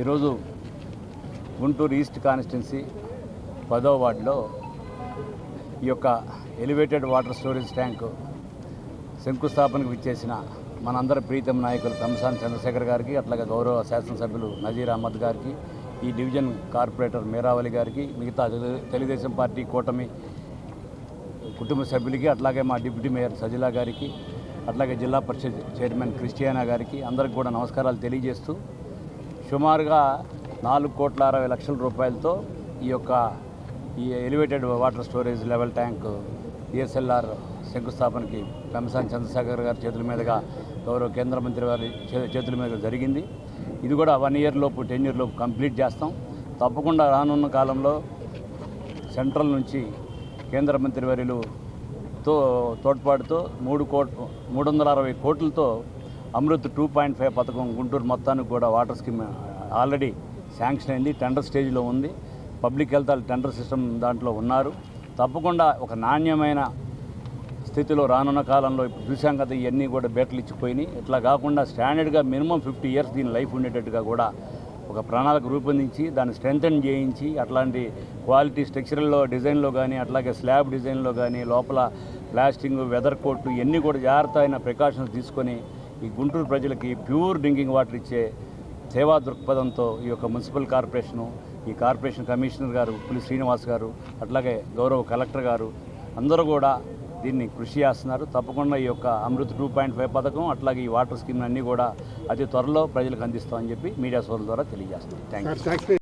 ఈరోజు Guntur east constituency పదో వార్డులో ఈ యొక్క ఎలివేటెడ్ వాటర్ స్టోరేజ్ ట్యాంకు శంకుస్థాపనకు విచ్చేసిన మనందరి ప్రీతం నాయకులు తమసాని చంద్రశేఖర్ గారికి అట్లాగే గౌరవ శాసనసభ్యులు నజీర్ అహ్మద్ గారికి ఈ డివిజన్ కార్పొరేటర్ మీరావళి గారికి మిగతా తెలుగుదేశం పార్టీ కూటమి కుటుంబ సభ్యులకి అట్లాగే మా డిప్యూటీ మేయర్ సజిలా గారికి అట్లాగే జిల్లా పరిషత్ చైర్మన్ క్రిస్టియానా గారికి అందరికి కూడా నమస్కారాలు తెలియజేస్తూ సుమారుగా నాలుగు కోట్ల అరవై లక్షల రూపాయలతో ఈ యొక్క ఈ elevated water storage level tank DSLR శంకుస్థాపనకి Pemmasani Chandrasekhar గారి చేతుల మీదుగా గౌరవ కేంద్ర మంత్రి వారి చేతుల మీద జరిగింది. ఇది కూడా వన్ ఇయర్ లోపు టెన్ ఇయర్ లోపు కంప్లీట్ చేస్తాం. తప్పకుండా రానున్న కాలంలో సెంట్రల్ నుంచి కేంద్ర మంత్రి వర్యులుతో తోడ్పాటుతో మూడు కోట్ మూడు వందల అరవై కోట్లతో అమృత్ టూ పాయింట్ ఫైవ్ పథకం గుంటూరు మొత్తానికి కూడా వాటర్ స్కీమ్ ఆల్రెడీ శాంక్షన్ అయింది టెండర్ స్టేజ్లో ఉంది. పబ్లిక్ హెల్త్ వాళ్ళు టెండర్ సిస్టమ్ దాంట్లో ఉన్నారు. తప్పకుండా ఒక నాణ్యమైన స్థితిలో రానున్న కాలంలో ఇప్పుడు చూసాం కదా ఇవన్నీ కూడా బేటలు ఇచ్చిపోయినాయి. ఇట్లా కాకుండా స్టాండర్డ్గా మినిమం ఫిఫ్టీ ఇయర్స్ దీని లైఫ్ ఉండేటట్టుగా కూడా ఒక ప్రణాళిక రూపొందించి దాన్ని స్ట్రెంగ్తన్ చేయించి అట్లాంటి క్వాలిటీ స్ట్రక్చరల్లో డిజైన్లో కానీ అట్లాగే స్లాబ్ డిజైన్లో కానీ లోపల ప్లాస్టింగ్ వెదర్ కోట్లు ఇవన్నీ కూడా జాగ్రత్త అయిన ప్రికాషన్స్ తీసుకొని ఈ గుంటూరు ప్రజలకి ప్యూర్ డ్రింకింగ్ వాటర్ ఇచ్చే సేవా దృక్పథంతో ఈ యొక్క మున్సిపల్ కార్పొరేషను ఈ కార్పొరేషన్ కమిషనర్ గారు పులి శ్రీనివాస్ గారు అట్లాగే గౌరవ కలెక్టర్ గారు అందరూ కూడా దీన్ని కృషి చేస్తున్నారు. తప్పకుండా ఈ యొక్క అమృత్ టూ పాయింట్ ఫైవ్ పథకం అట్లాగే ఈ వాటర్ స్కీమ్ అన్నీ కూడా అతి త్వరలో ప్రజలకు అందిస్తామని చెప్పి మీడియా సోదరుల ద్వారా తెలియజేస్తున్నాం. Thank you